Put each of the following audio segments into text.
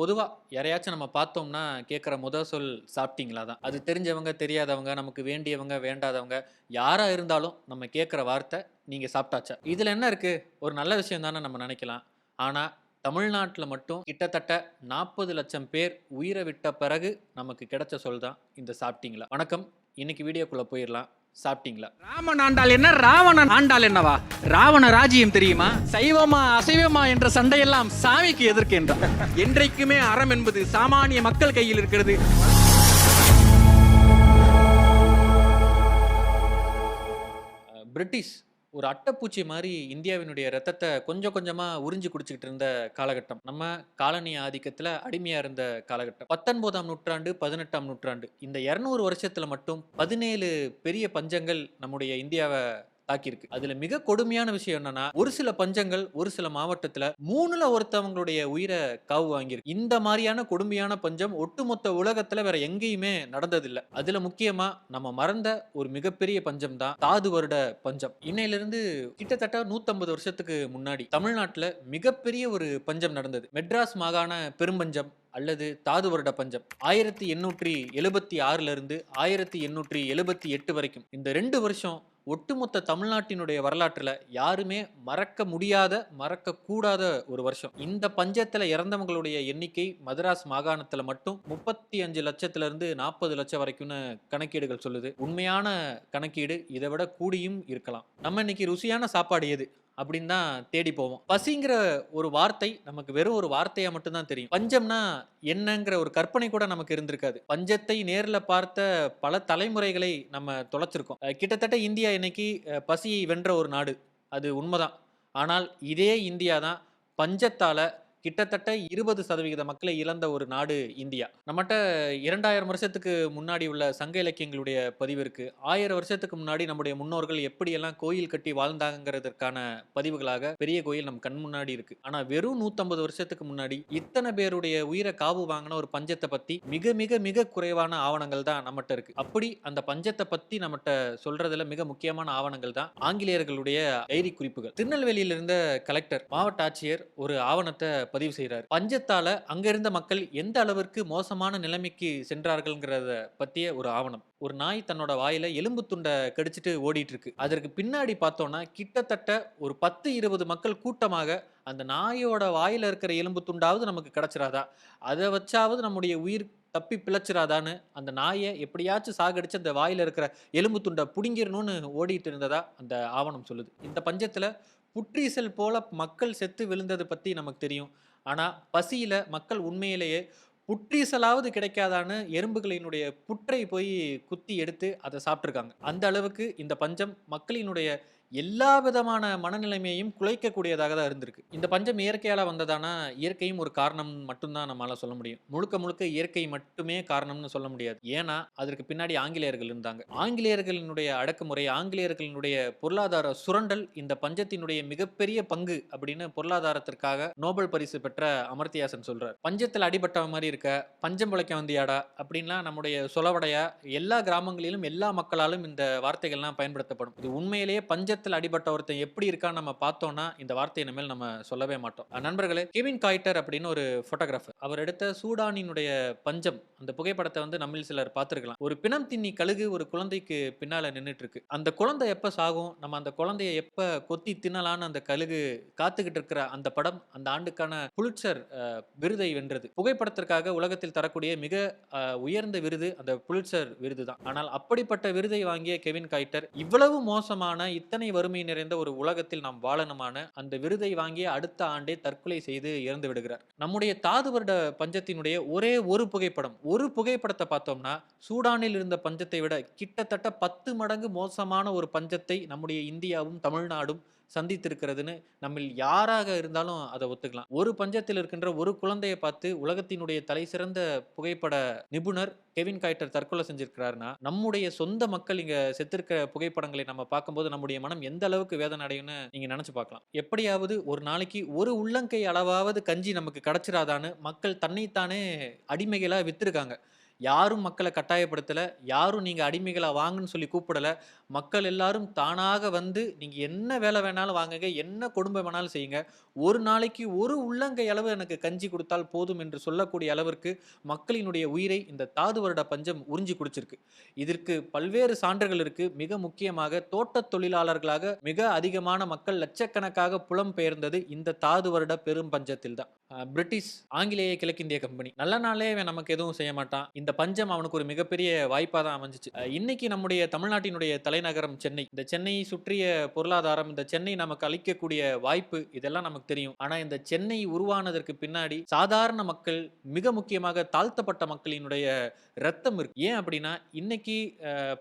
பொதுவாக யாரையாச்சும் நம்ம பார்த்தோம்னா கேட்குற முத சொல் சாப்பிட்டீங்களா தான். அது தெரிஞ்சவங்க தெரியாதவங்க நமக்கு வேண்டியவங்க வேண்டாதவங்க யாராக இருந்தாலும் நம்ம கேட்குற வார்த்தை நீங்கள் சாப்பிட்டாச்சா. இதில் என்ன இருக்குது ஒரு நல்ல விஷயம் தானே நம்ம நினைக்கலாம். ஆனால் தமிழ்நாட்டில் மட்டும் கிட்டத்தட்ட நாற்பது லட்சம் பேர் உயிரை விட்ட பிறகு நமக்கு கிடைச்ச சொல் தான் இந்த சாப்பிட்டீங்களா. வணக்கம். இன்னைக்கு வீடியோக்குள்ளே போயிடலாம். சாப்பிட்டீங்களா? ராமன் ஆண்டாள் என்ன? ராவணன் ஆண்டாள் என்னவா? ராவண ராஜ்யம் தெரியுமா? சைவமா அசைவமா என்ற சண்டையெல்லாம் சாமிக்கு எதிர்க்கு என்றார் என்றைக்குமே அறம் என்பது சாமானிய மக்கள் கையில் இருக்கிறது. பிரிட்டிஷ் ஒரு அட்டைப்பூச்சி மாதிரி இந்தியாவினுடைய ரத்தத்தை கொஞ்சம் கொஞ்சமாக உறிஞ்சு குடிச்சிக்கிட்டு இருந்த காலகட்டம். நம்ம காலனி ஆதிக்கத்தில் அடிமையாக இருந்த காலகட்டம். பத்தொன்பதாம் நூற்றாண்டு பதினெட்டாம் நூற்றாண்டு இந்த இரநூறு வருஷத்தில் மட்டும் பதினேழு பெரிய பஞ்சங்கள் நம்முடைய இந்தியாவை தாக்கியிருக்கு. அதுல மிக கொடுமையான விஷயம் என்னன்னா ஒரு சில பஞ்சங்கள் ஒரு சில மாவட்டத்துல மூணுல ஒருத்தவங்களுடைய உயிரை காவு வாங்கியிருக்கு. இந்த மாதிரியான கொடுமையான பஞ்சம் ஒட்டுமொத்த உலகத்துல வேற எங்கேயுமே நடந்ததில்லை. அதுல முக்கியமா நம்ம மறந்த ஒரு மிகப்பெரிய பஞ்சம் தான் தாது வருட பஞ்சம். இன்னையிலிருந்து கிட்டத்தட்ட 150 வருஷத்துக்கு முன்னாடி தமிழ்நாட்டுல மிகப்பெரிய ஒரு பஞ்சம் நடந்தது. மெட்ராஸ் மாகாண பெரும்பஞ்சம் அல்லது தாது வருட பஞ்சம். ஆயிரத்தி எண்ணூற்றி எழுபத்தி ஆறுல இருந்து ஆயிரத்தி எண்ணூற்றி எழுபத்தி எட்டு வரைக்கும். இந்த ரெண்டு வருஷம் ஒட்டுமொத்த தமிழ்நாட்டினுடைய வரலாற்றில் யாருமே மறக்க முடியாத மறக்கக்கூடாத ஒரு வருஷம். இந்த பஞ்சத்தில் இறந்தவங்களுடைய எண்ணிக்கை மதராஸ் மாகாணத்தில் மட்டும் முப்பத்தி அஞ்சு லட்சத்திலிருந்து நாற்பது லட்சம் வரைக்கும்னு கணக்கீடுகள் சொல்லுது. உண்மையான கணக்கீடு இதை விட கூடியும் இருக்கலாம். நம்ம இன்னைக்கு ருசியான சாப்பாடு எது? அப்படின்னு தான் தேடி போவோம். பசிங்கிற ஒரு வார்த்தை நமக்கு வெறும் ஒரு வார்த்தையா மட்டும்தான் தெரியும். பஞ்சம்னா என்னங்கிற ஒரு கற்பனை கூட நமக்கு இருந்திருக்காது. பஞ்சத்தை நேரில் பார்த்த பல தலைமுறைகளை நம்ம தொலைச்சிருக்கோம். கிட்டத்தட்ட இந்தியா இன்னைக்கு பசியை வென்ற ஒரு நாடு. அது உண்மைதான். ஆனால் இதே இந்தியா தான் பஞ்சத்தால கிட்டத்தட்ட இருபது சதவிகித மக்களை இழந்த ஒரு நாடு இந்தியா. நம்மகிட்ட இரண்டாயிரம் வருஷத்துக்கு முன்னாடி உள்ள சங்க இலக்கியங்களுடைய பதிவு இருக்கு. ஆயிரம் வருஷத்துக்கு முன்னாடி நம்முடைய முன்னோர்கள் எப்படியெல்லாம் கோயில் கட்டி வாழ்ந்தாங்கிறதுக்கான பதிவுகளாக பெரிய கோயில் நம் கண் முன்னாடி இருக்கு. ஆனா வெறும் 150 வருஷத்துக்கு முன்னாடி இத்தனை பேருடைய உயிரை காவு வாங்கின ஒரு பஞ்சத்தை பத்தி மிக மிக மிக குறைவான ஆவணங்கள் தான் நம்மகிட்ட இருக்கு. அப்படி அந்த பஞ்சத்தை பத்தி நம்மகிட்ட சொல்றதுல மிக முக்கியமான ஆவணங்கள் தான் ஆங்கிலேயர்களுடைய டைரி குறிப்புகள். திருநெல்வேலியில இருந்த கலெக்டர் மாவட்ட ஆட்சியர் ஒரு ஆவணத்தை பதிவு செய்கிறார் பஞ்சத்தால அங்க இருந்த மக்கள் எந்த அளவிற்கு மோசமான நிலைமைக்கு சென்றார்கள்ங்கிறத பற்றிய ஒரு ஆவணம். ஒரு நாய் தன்னோட வாயில எலும்பு துண்டை கடிச்சிட்டு ஓடிட்டு இருக்கு அதற்கு பின்னாடி பார்த்தோம்னா கிட்டத்தட்ட ஒரு பத்து இருபது மக்கள் கூட்டமாக அந்த நாயோட வாயில இருக்கிற எலும்பு துண்டாவது நமக்கு கிடைச்சிடாதா அதை வச்சாவது நம்முடைய உயிர் தப்பி பிழைச்சிடாதான்னு அந்த நாயை எப்படியாச்சும் சாகடிச்சு அந்த வாயில இருக்கிற எலும்பு துண்டை பிடுங்கிடணும்னு ஓடிட்டு இருந்ததா அந்த ஆவணம் சொல்லுது. இந்த பஞ்சத்துல புற்றீசல் போல மக்கள் செத்து விழுந்தது பத்தி நமக்கு தெரியும். ஆனா பசியில மக்கள் உண்மையிலேயே புற்றீசலாவது கிடைக்காதான்னு எறும்புகளினுடைய புற்றை போய் குத்தி எடுத்து அதை சாப்பிட்ருக்காங்க அந்த அளவுக்கு இந்த பஞ்சம் மக்களினுடைய எல்லா விதமான மனநிலைமையையும் குலைக்கக்கூடியதாக தான் இருந்திருக்கு. இந்த பஞ்சம் இயற்கையால வந்ததானா? இயற்கையும் ஒரு காரணம் மட்டும்தான் நம்மளால சொல்ல முடியும். முழுக்க முழுக்க இயற்கை மட்டுமே காரணம்னு சொல்ல முடியாது. ஏன்னா அதற்கு பின்னாடி ஆங்கிலேயர்கள் இருந்தாங்க. ஆங்கிலேயர்களினுடைய அடக்குமுறை ஆங்கிலேயர்களினுடைய பொருளாதார சுரண்டல் இந்த பஞ்சத்தினுடைய மிகப்பெரிய பங்கு அப்படின்னு பொருளாதாரத்திற்காக நோபல் பரிசு பெற்ற அமர்த்தியாசன் சொல்றார். பஞ்சத்தில் அடிபட்ட மாதிரி இருக்க பஞ்சம் பிழைக்க வந்தியாடா? அப்படின்லாம் நம்முடைய சொலவடையா? எல்லா கிராமங்களிலும் எல்லா மக்களாலும் இந்த வார்த்தைகள்லாம் பயன்படுத்தப்படும். இது உண்மையிலேயே பஞ்சத்தில் அடிபட்ட ஒருத்தன் எப்படி இருக்கான்னு நம்ம பார்த்தோம்னா இந்த வார்த்தை இனிமேல் நம்ம சொல்லவே மாட்டோம். நண்பர்களே கெவின் காய்டர் அப்படின்னு ஒரு போட்டோகிராஃபர் அவர் எடுத்த சூடானினுடைய பஞ்சம் அந்த புகைப்படத்தை வந்து நம்மில் சிலர் பார்த்துருக்கலாம். ஒரு பிணம் தின்னி கழுகு ஒரு குழந்தைக்கு பின்னால் நின்றுட்டு இருக்கு அந்த குழந்தை எப்போ சாகும்? நம்ம அந்த குழந்தைய எப்போ கொத்தி தின்னலான்னு அந்த கழுகு காத்துக்கிட்டு இருக்கிற அந்த படம் அந்த ஆண்டுக்கான புலிட்சர் விருதை வென்றது. புகைப்படத்திற்காக உலகத்தில் தரக்கூடிய மிக உயர்ந்த விருது அந்த புலிட்சர் விருது தான் ஆனால் அப்படிப்பட்ட விருதை வாங்கிய கெவின் காய்டர் இவ்வளவு மோசமான இத்தனை வறுமை நிறைந்த ஒரு உலகத்தில் நாம் வாழணுமான அந்த விருதை வாங்கிய அடுத்த ஆண்டே தற்கொலை செய்து இறந்து விடுகிறார். நம்முடைய தாது வருட பஞ்சத்தினுடைய ஒரே ஒரு புகைப்படம் ஒரு புகைப்படத்தை பார்த்தோம்னா சூடானில் இருந்த பஞ்சத்தை விட கிட்டத்தட்ட பத்து மடங்கு மோசமான ஒரு பஞ்சத்தை நம்முடைய இந்தியாவும் தமிழ்நாடும் சந்தித்திருக்கிறதுன்னு நம்மில் யாராக இருந்தாலும் அதை ஒத்துக்கலாம். ஒரு பஞ்சத்தில் இருக்கின்ற ஒரு குழந்தையை பார்த்து உலகத்தினுடைய தலை சிறந்த புகைப்பட நிபுணர் கெவின் காய்டர் தற்கொலை செஞ்சிருக்கிறாருன்னா நம்முடைய சொந்த மக்கள் இங்க செத்திருக்க புகைப்படங்களை நம்ம பார்க்கும்போது நம்முடைய மனம் எந்த அளவுக்கு வேதனை அடையும்னு நீங்க நினைச்சு பார்க்கலாம். எப்படியாவது ஒரு நாளைக்கு ஒரு உள்ளங்கை அளவாவது கஞ்சி நமக்கு கிடைச்சிடாதான்னு மக்கள் தன்னைத்தானே அடிமைகளாக வித்திருக்காங்க. யாரும் மக்களை கட்டாயப்படுத்தலை யாரும் நீங்கள் அடிமைகளை வாங்கன்னு சொல்லி கூப்பிடல. மக்கள் எல்லாரும் தானாக வந்து நீங்கள் என்ன வேலை வேணாலும் வாங்குங்க என்ன குடும்பம் வேணாலும் செய்யுங்க. ஒரு நாளைக்கு ஒரு உள்ளங்கை அளவு எனக்கு கஞ்சி கொடுத்தால் போதும் என்று சொல்லக்கூடிய அளவிற்கு மக்களினுடைய உயிரை இந்த தாது வருட பஞ்சம் உறிஞ்சி குடிச்சிருக்கு. இதற்கு பல்வேறு சான்றுகள் இருக்கு. மிக முக்கியமாக தோட்டத் தொழிலாளர்களாக மிக அதிகமான மக்கள் லட்சக்கணக்காக புலம்பெயர்ந்தது இந்த தாது வருட பெரும் பஞ்சத்தில் தான் பிரிட்டிஷ் ஆங்கிலேய கிழக்கிந்திய கம்பெனி. நல்ல நாளே நமக்கு எதுவும் செய்ய மாட்டான். இந்த இந்த பஞ்சம் அவனுக்கு ஒரு மிகப்பெரிய வாய்ப்பாக தான் அமைஞ்சிச்சு. இன்னைக்கு நம்முடைய தமிழ்நாட்டினுடைய தலைநகரம் சென்னை. இந்த சென்னையை சுற்றிய பொருளாதாரம் இந்த சென்னை நமக்கு அளிக்கக்கூடிய வாய்ப்பு இதெல்லாம் நமக்கு தெரியும். ஆனால் இந்த சென்னை உருவானதற்கு பின்னாடி சாதாரண மக்கள் மிக முக்கியமாக தாழ்த்தப்பட்ட மக்களினுடைய ரத்தம் இருக்கு. ஏன் அப்படின்னா இன்னைக்கு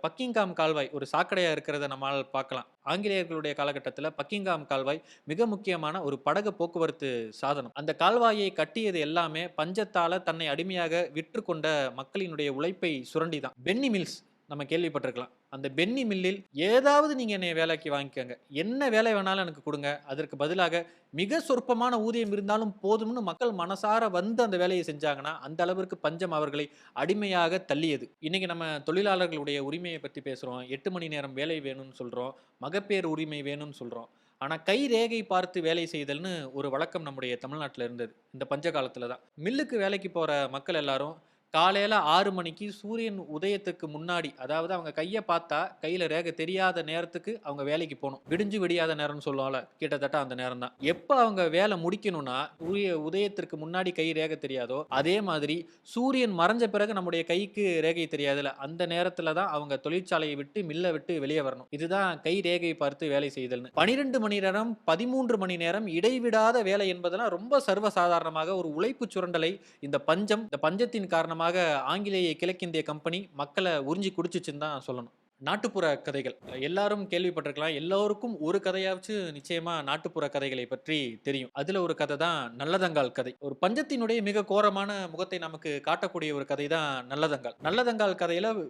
பக்கிங்காம் கால்வாய் ஒரு சாக்கடையாக இருக்கிறத நம்மால் பார்க்கலாம். ஆங்கிலேயர்களுடைய காலகட்டத்தில் பக்கிங்காம் கால்வாய் மிக முக்கியமான ஒரு படகு போக்குவரத்து சாதனம். அந்த கால்வாயை கட்டியது எல்லாமே பஞ்சத்தால தன்னை அடிமையாக விற்று கொண்ட மக்களினுடைய உழைப்பை சுரண்டிதான். பென்னி மில்ஸ் நம்ம கேள்விப்பட்டிருக்கலாம். அந்த பென்னி மில்லில் ஏதாவது நீங்கள் என்னை வேலைக்கு வாங்கிக்கோங்க. என்ன வேலை வேணாலும் எனக்கு கொடுங்க. அதற்கு பதிலாக மிக சொற்பமான ஊதியம் இருந்தாலும் போதும்னு மக்கள் மனசார வந்து அந்த வேலையை செஞ்சாங்கன்னா அந்த அளவிற்கு பஞ்சம் அவர்களை அடிமையாக தள்ளியது. இன்னைக்கு நம்ம தொழிலாளர்களுடைய உரிமையை பற்றி பேசுகிறோம் எட்டு மணி நேரம் வேலை வேணும்னு சொல்கிறோம் மகப்பேறு உரிமை வேணும்னு சொல்கிறோம் ஆனால் கை ரேகை பார்த்து வேலை செய்தல்னு ஒரு வழக்கம் நம்முடைய தமிழ்நாட்டில் இருந்தது. இந்த பஞ்ச காலத்தில் தான். மில்லுக்கு வேலைக்கு போகிற மக்கள் எல்லாரும் காலையில் ஆறு மணிக்கு சூரியன் உதயத்துக்கு முன்னாடி அதாவது அவங்க கையை பார்த்தா கையில் ரேகை தெரியாத நேரத்துக்கு அவங்க வேலைக்கு போகணும். விடிஞ்சு விடியாத நேரம்னு சொல்லுவாங்கள கிட்டத்தட்ட அந்த நேரம் தான். எப்போ அவங்க வேலை முடிக்கணும்னா சூரிய உதயத்திற்கு முன்னாடி கை ரேகை தெரியாதோ அதே மாதிரி சூரியன் மறைஞ்ச பிறகு நம்முடைய கைக்கு ரேகை தெரியாதுல அந்த நேரத்தில் தான் அவங்க தொழிற்சாலையை விட்டு மில்லை விட்டு வெளியே வரணும். இதுதான் கை ரேகை பார்த்து வேலை செய்தல்னு. பனிரெண்டு மணி நேரம் பதிமூன்று மணி நேரம் இடைவிடாத வேலை என்பதெல்லாம் ரொம்ப சர்வசாதாரணமாக ஒரு உழைப்பு சுரண்டலை இந்த பஞ்சம் இந்த பஞ்சத்தின் காரணமாக ஆங்கிலேய கிழக்கிந்திய கம்பெனி மக்களை உறிஞ்சி குடிச்சிச்சுன்னு தான் சொல்லணும். நாட்டுப்புற கதைகள். எல்லாரும் கேள்விப்பட்டிருக்கலாம். எல்லோருக்கும் ஒரு கதையாச்சு நிச்சயமா நாட்டுப்புற கதைகளை பற்றி தெரியும். அதுல ஒரு கதை தான் நல்லதங்கால் கதை. ஒரு பஞ்சத்தினுடைய மிக கோரமான முகத்தை நமக்கு காட்டக்கூடிய ஒரு கதை தான் நல்லதங்கால். நல்லதங்கால் கதையில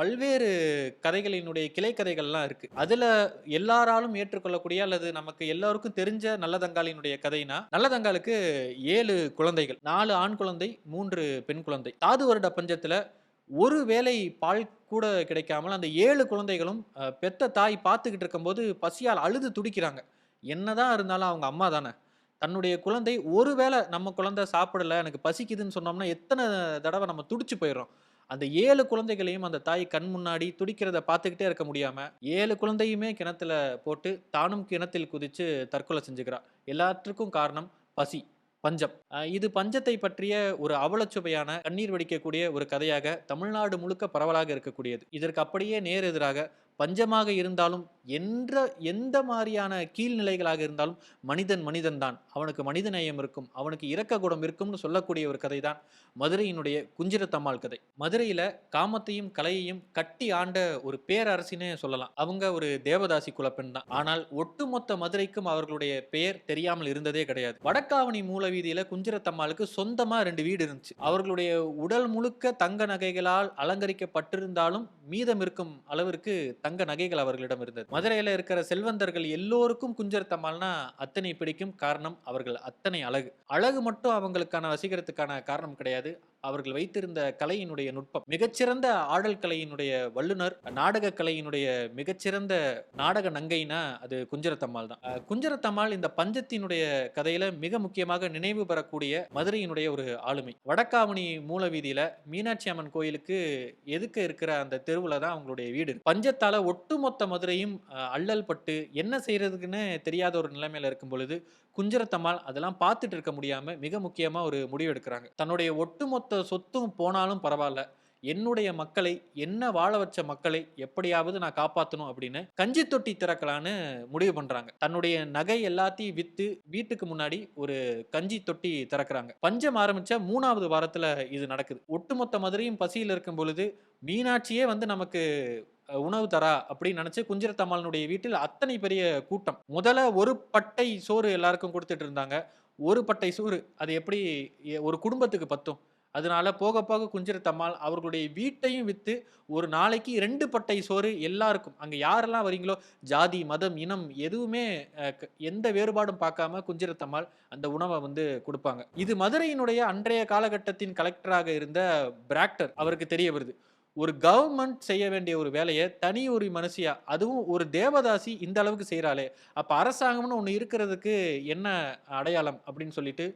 பல்வேறு கதைகளினுடைய கிளை கதைகள்லாம் இருக்கு. அதுல எல்லாராலும் ஏற்றுக்கொள்ளக்கூடிய அல்லது நமக்கு எல்லாருக்கும் தெரிஞ்ச நல்லதங்காலினுடைய கதைனா நல்லதங்காலுக்கு ஏழு குழந்தைகள் நாலு ஆண் குழந்தை மூன்று பெண் குழந்தை. தாது வருட பஞ்சத்துல ஒரு வேளை பால் கூட கிடைக்காமல் அந்த ஏழு குழந்தைகளும் பெத்த தாய் பார்த்துக்கிட்டு இருக்கும்போது பசியால் அழுது துடிக்கிறாங்க. என்னதான் இருந்தாலும் அவங்க அம்மா தானே. தன்னுடைய குழந்தை ஒருவேளை நம்ம குழந்தை சாப்பிடல எனக்கு பசிக்குதுன்னு சொன்னோம்னா எத்தனை தடவை நம்ம துடிச்சு போயிடுறோம். அந்த ஏழு குழந்தைகளையும் அந்த தாய் கண் முன்னாடி துடிக்கிறத பார்த்துக்கிட்டே இருக்க முடியாம ஏழு குழந்தையுமே கிணத்துல போட்டு தானும் கிணத்தில் குதிச்சு தற்கொலை செஞ்சுக்கிறா. எல்லாத்துக்கும் காரணம் பசி பஞ்சம். இது பஞ்சத்தை பற்றிய ஒரு அவலச்சுவையான கண்ணீர் வடிக்கக்கூடிய ஒரு கதையாக தமிழ்நாடு முழுக்க பரவலாக இருக்கக்கூடியது. இதற்கு அப்படியே நேர் எதிராக பஞ்சமாக இருந்தாலும் என்ற எந்த மாதிரியான கீழ்நிலைகளாக இருந்தாலும் மனிதன் மனிதன் தான் அவனுக்கு மனித நேயம் இருக்கும் அவனுக்கு இரக்க குணம் இருக்கும்னு சொல்லக்கூடிய ஒரு கதை தான் மதுரையினுடைய குஞ்சிரத்தம்மாள் கதை. மதுரையில காமத்தையும் கலையையும் கட்டி ஆண்ட ஒரு பேரரசினே சொல்லலாம். அவங்க ஒரு தேவதாசி குலப்பெண் தான். ஆனால் ஒட்டுமொத்த மதுரைக்கும் அவர்களுடைய பெயர் தெரியாமல் இருந்ததே கிடையாது. வடக்காவணி மூல வீதியில் குஞ்சிரத்தம்மாளுக்கு சொந்தமா ரெண்டு வீடு இருந்துச்சு. அவர்களுடைய உடல் முழுக்க தங்க நகைகளால் அலங்கரிக்கப்பட்டிருந்தாலும் மீதம் இருக்கும் அளவிற்கு தங்க நகைகள் அவர்களிடம் இருந்தது. மதுரையில் இருக்கிற செல்வந்தர்கள் எல்லோருக்கும் குஞ்சரத்தம்மாள்னா அத்தனை பிடிக்கும் காரணம் அவர்கள் அத்தனை அழகு. அழகு மட்டும் அவங்களுக்கான வசீகரத்துக்கான காரணம் கிடையாது. அவர்கள் வைத்திருந்த கலையினுடைய நுட்பம். மிகச்சிறந்த ஆடல் கலையினுடைய வல்லுனர் நாடக கலையினுடைய மிகச்சிறந்த நாடக நங்கைனா அது குஞ்சரத்தம்மாள் தான். குஞ்சரத்தம்மாள் இந்த பஞ்சத்தினுடைய கதையில மிக முக்கியமாக நினைவு பெறக்கூடிய மதுரையினுடைய ஒரு ஆளுமை. வடக்காவணி மூல வீதியில மீனாட்சி அம்மன் கோயிலுக்கு எதுக்க இருக்கிற அந்த தெருவுல தான் அவங்களுடைய வீடு பஞ்சத்தால ஒட்டுமொத்த மதுரையும் அஹ், அல்லல் பட்டு என்ன செய்யறதுக்குன்னு தெரியாத ஒரு நிலைமையில இருக்கும் பொழுது குஞ்சரத்தம்மாள் அதெல்லாம் பார்த்துட்டு இருக்க முடியாம மிக முக்கியமா ஒரு முடிவு எடுக்கிறாங்க. தன்னுடைய ஒட்டுமொத்த சொத்தும் போனாலும் பரவாயில்ல. என்னுடைய மக்களை என்ன வாழ வச்ச மக்களை எப்படியாவது நான் காப்பாற்றணும் அப்படின்னு கஞ்சி தொட்டி திறக்கலான்னு முடிவு பண்றாங்க. தன்னுடைய நகை எல்லாத்தையும் வித்து வீட்டுக்கு முன்னாடி ஒரு கஞ்சி தொட்டி திறக்கிறாங்க. பஞ்சம் ஆரம்பிச்ச மூணாவது வாரத்துல இது நடக்குது. ஒட்டுமொத்த மதுரையும் பசியில் இருக்கும் பொழுது மீனாட்சியே வந்து நமக்கு உணவு தரா அப்படின்னு நினைச்சு குஞ்சிரத்தம்மாளனுடைய வீட்டில் அத்தனை பெரிய கூட்டம். முதல்ல ஒரு பட்டை சோறு எல்லாருக்கும் கொடுத்துட்டு இருந்தாங்க. ஒரு பட்டை சோறு அது எப்படி ஒரு குடும்பத்துக்கு பத்தும். அதனால போக போக குஞ்சிரத்தம்மாள் அவர்களுடைய வீட்டையும் விற்று ஒரு நாளைக்கு ரெண்டு பட்டை சோறு எல்லாருக்கும். அங்கே யாரெல்லாம் வரீங்களோ ஜாதி மதம் இனம் எதுவுமே எந்த வேறுபாடும் பார்க்காம குஞ்சிரத்தம்மாள் அந்த உணவை வந்து கொடுப்பாங்க. இது மதுரையினுடைய அன்றைய காலகட்டத்தின் கலெக்டராக இருந்த பிராக்டர் அவருக்கு தெரிய வருது ஒரு கவர்மெண்ட் செய்ய வேண்டிய ஒரு வேலையை தனி ஒரு மனுஷியா அதுவும் ஒரு தேவதாசி இந்த அளவுக்கு செய்கிறாளே அப்போ அரசாங்கம்னு ஒன்று இருக்கிறதுக்கு என்ன அடையாளம் அப்படின்னு சொல்லிட்டு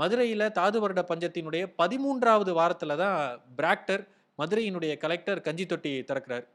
மதுரையில் தாது வருட பஞ்சத்தினுடைய பதிமூன்றாவது வாரத்தில் தான் பிராக்டர் மதுரையினுடைய கலெக்டர் கஞ்சி தொட்டி திறக்கிறார்.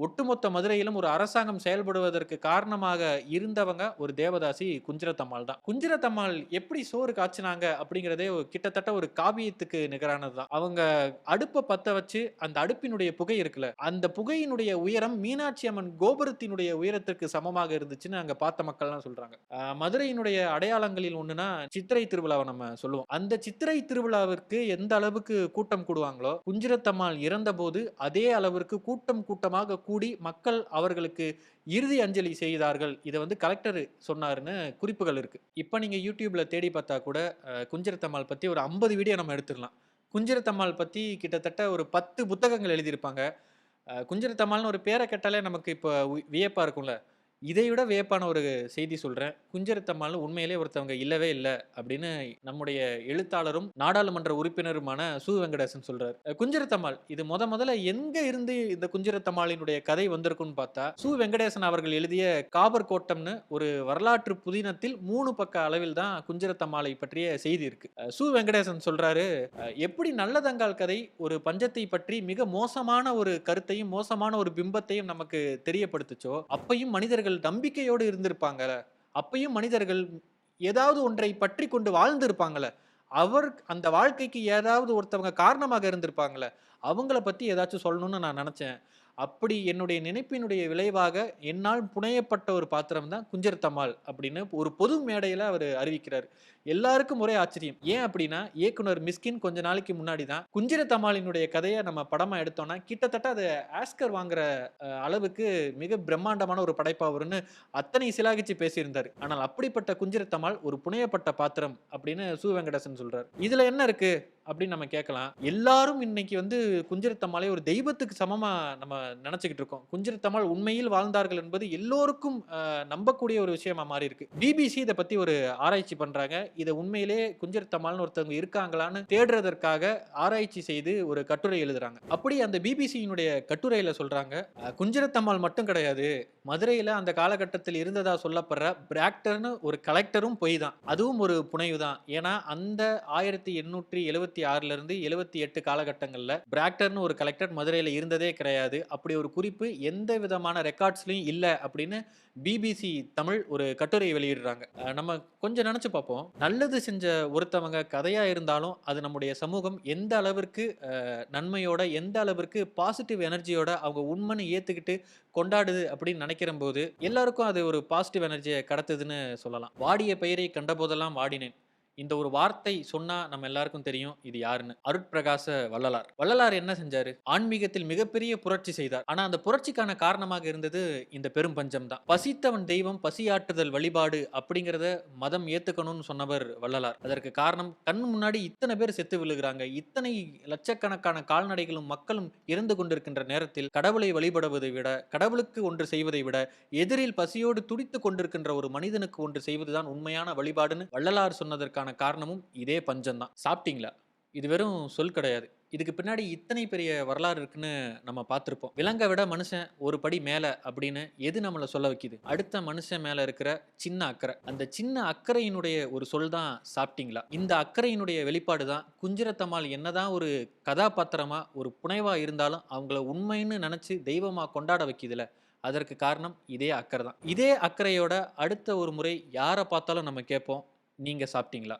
ஒட்டுமொத்த மதுரையிலும் ஒரு அரசாங்கம் செயல்படுவதற்கு காரணமாக இருந்தவங்க ஒரு தேவதாசி குஞ்சிரத்தம்மாள் தான். குஞ்சிரத்தம்மாள் எப்படி சோறு காய்ச்சினாங்க அப்படிங்கிறதே ஒரு- கிட்டத்தட்ட ஒரு காவியத்துக்கு நிகரானது தான். அவங்க அடுப்பை பத்த வச்சு அந்த அடுப்பினுடைய புகை இருக்குல்ல அந்த புகையினுடைய உயரம் மீனாட்சி அம்மன் கோபுரத்தினுடைய உயரத்திற்கு சமமாக இருந்துச்சுன்னு அங்க பார்த்த மக்கள்லாம் சொல்றாங்க. மதுரையினுடைய அடையாளங்களில் ஒண்ணுனா சித்திரை திருவிழாவை நம்ம சொல்லுவோம். அந்த சித்திரை திருவிழாவிற்கு எந்த அளவுக்கு கூட்டம் கூடுவாங்களோ குஞ்சிரத்தம்மாள் இறந்தபோது அதே அளவிற்கு கூட்டம் கூட்டமாக கூடி மக்கள் அவர்களுக்கு இறுதி அஞ்சலி செய்தார்கள். இதை வந்து கலெக்டர் சொன்னாருன்னு குறிப்புகள் இருக்குது இப்போ நீங்கள் யூடியூப்பில் தேடி பார்த்தா கூட அஹ், குஞ்சிரத்தம்மாள் ஒரு ஐம்பது வீடியோ நம்ம எடுத்துடலாம். குஞ்சிரத்தம்மாள் பற்றி கிட்டத்தட்ட ஒரு பத்து புத்தகங்கள் எழுதியிருப்பாங்க. அஹ், குஞ்சிரத்தம்மாள்னு ஒரு பேரை கேட்டாலே நமக்கு இப்போ வியப்பாக இருக்கும்ல. இதை விட வியப்பான ஒரு செய்தி சொல்கிறேன் குஞ்சிரத்தம்மாள் உண்மையிலே ஒருத்தவங்க இல்லவே இல்லை அப்படின்னு நம்முடைய எழுத்தாளரும் நாடாளுமன்ற உறுப்பினருமான சு. வெங்கடேசன் சொல்றாரு. அஹ் இது முத முதல்ல எங்க இருந்து இந்த குஞ்சிரத்தம்மாளினுடைய கதை வந்திருக்குன்னு பார்த்தா சு. வெங்கடேசன் அவர்கள் எழுதிய காபர் கோட்டம்னு ஒரு வரலாற்று புதினத்தில் மூணு பக்க அளவில் தான் குஞ்சரத்தம்மாளை பற்றிய செய்தி இருக்கு. சு. வெங்கடேசன் சொல்றாரு எப்படி நல்லதங்கால் கதை ஒரு பஞ்சத்தை பற்றி மிக மோசமான ஒரு கருத்தையும் மோசமான ஒரு பிம்பத்தையும் நமக்கு தெரியப்படுத்துச்சோ அப்பையும் மனிதர்கள் நம்பிக்கையோடு இருந்திருப்பாங்கல்ல அப்பையும் மனிதர்கள் ஏதாவது ஒன்றை பற்றி கொண்டு வாழ்ந்திருப்பாங்கல்ல அவர் அந்த வாழ்க்கைக்கு ஏதாவது ஒருத்தவங்க காரணமாக இருந்திருப்பாங்கல்ல அவங்கள பத்தி ஏதாச்சும் சொல்லணும்னு நான் நினச்சேன். அப்படி என்னுடைய நினைப்பினுடைய விளைவாக என்னால் புனையப்பட்ட ஒரு பாத்திரம் தான் குஞ்சரத்தம்மாள் அப்படின்னு ஒரு பொது மேடையில் அவர் அறிவிக்கிறார். எல்லாருக்கும் ஒரே ஆச்சரியம். ஏன் அப்படின்னா இயக்குனர் மிஸ்கின் கொஞ்ச நாளைக்கு முன்னாடி தான் குஞ்சிரத்தம்மாளினுடைய கதையை நம்ம படமா எடுத்தோம்னா கிட்டத்தட்ட அது ஆஸ்கர் வாங்குற அளவுக்கு மிக பிரம்மாண்டமான ஒரு படைப்பா வரும்னு அத்தனை சிலாகிச்சு பேசியிருந்தார். ஆனால் அப்படிப்பட்ட குஞ்சிரத்தம்மாள் ஒரு புனையப்பட்ட பாத்திரம் அப்படின்னு சு. வெங்கடேசன் சொல்றார். இதுல என்ன இருக்கு அப்படின்னு நம்ம கேட்கலாம். எல்லாரும் இன்னைக்கு வந்து குஞ்சிரத்தம்மாளை ஒரு தெய்வத்துக்கு சமமா நம்ம நினைச்சுக்கிட்டு இருக்கோம். குஞ்சிரத்தம்மாள் உண்மையில் வாழ்ந்தார்கள் என்பது எல்லோருக்கும் நம்பக்கூடிய ஒரு விஷயமா மாறி இருக்கு பிபிசி இதை பத்தி ஒரு ஆராய்ச்சி பண்றாங்க. இதை உண்மையிலே குஞ்சிரத்தம்மாள்னு ஒருத்தவங்க இருக்காங்களான்னு தேடுறதற்காக ஆராய்ச்சி செய்து ஒரு கட்டுரை எழுதுறாங்க. அப்படி அந்த பிபிசியினுடைய கட்டுரையில சொல்றாங்க குஞ்சரத்தம்மாள் மட்டும் கிடையாது மதுரையில் அந்த காலகட்டத்தில் இருந்ததா சொல்லப்படுற பிராக்டர்னு ஒரு கலெக்டரும் பொய் தான். அதுவும் ஒரு புனைவு தான். ஏன்னா அந்த ஆயிரத்தி எண்ணூற்றி எழுவத்தி ஆறுல எழுபத்தி எழுவத்தி எட்டு காலகட்டங்களில் பிராக்டர்னு ஒரு கலெக்டர் மதுரையில் இருந்ததே கிடையாது. அப்படி ஒரு குறிப்பு எந்த விதமான ரெக்கார்ட்ஸ்லையும் இல்லை அப்படின்னு பிபிசி தமிழ் ஒரு கட்டுரையை வெளியிடுறாங்க. நம்ம கொஞ்சம் நினச்சி பார்ப்போம். நல்லது செஞ்ச ஒருத்தவங்க கதையாக இருந்தாலும் அது நம்முடைய சமூகம் எந்த அளவிற்கு நன்மையோட எந்த அளவிற்கு பாசிட்டிவ் எனர்ஜியோட அவங்க உண்மைன்னு ஏற்றுக்கிட்டு கொண்டாடுது அப்படின்னு நினைக்கிற போது எல்லாருக்கும் அது ஒரு பாசிட்டிவ் எனர்ஜியை கடத்துதுன்னு சொல்லலாம். வாடிய பெயரை கண்டபோதெல்லாம் வாடினேன். இந்த ஒரு வார்த்தை சொன்னா நம்ம எல்லாருக்கும் தெரியும் இது யாருன்னு. அருட்பிரகாச வள்ளலார். வள்ளலார் என்ன செஞ்சாரு? ஆன்மீகத்தில் மிகப்பெரிய புரட்சி செய்தார். ஆனா அந்த புரட்சிக்கான காரணமாக இருந்தது இந்த பெரும் பஞ்சம் தான். பசித்தவன் தெய்வம் பசியாற்றுதல் வழிபாடு அப்படிங்கிறத மதம் ஏத்துக்கணும்னு சொன்னவர் வள்ளலார். அதற்கு காரணம் கண் முன்னாடி இத்தனை பேர் செத்து விழுகிறாங்க. இத்தனை லட்சக்கணக்கான கால்நடைகளும் மக்களும் இறந்து கொண்டிருக்கின்ற நேரத்தில் கடவுளை வழிபடுவதை விட கடவுளுக்கு ஒன்று செய்வதை விட எதிரில் பசியோடு துடித்து கொண்டிருக்கின்ற ஒரு மனிதனுக்கு ஒன்று செய்வதுதான் உண்மையான வழிபாடுன்னு வள்ளலார் சொன்னதற்கான காரணமும் இதே பஞ்சம் தான் சாப்பிட்டீங்களா? இது வெறும் சொல் கிடையாது. இதுக்கு பின்னாடி இத்தனை பெரிய வரலாறு இருக்குன்னு நம்ம பார்த்துருப்போம். விலங்கை விட மனுஷன் ஒரு படி மேலே அப்படின்னு எது நம்மளை சொல்ல வைக்குது? அடுத்த மனுஷன் மேலே இருக்கிற சின்ன அக்கறை. அந்த சின்ன அக்கறையினுடைய ஒரு சொல் தான் சாப்பிட்டீங்களா? இந்த அக்கறையினுடைய வெளிப்பாடு தான் குஞ்சிரத்தம்மாள் என்னதான் ஒரு கதாபாத்திரமாக ஒரு புனைவாக இருந்தாலும் அவங்கள உண்மைன்னு நினச்சி தெய்வமாக கொண்டாட வைக்குதுல அதற்கு காரணம் இதே அக்கறை தான். இதே அக்கறையோட அடுத்த ஒரு முறை யாரை பார்த்தாலும் நம்ம கேட்போம். நீங்கள் சாப்பிட்டீங்களா?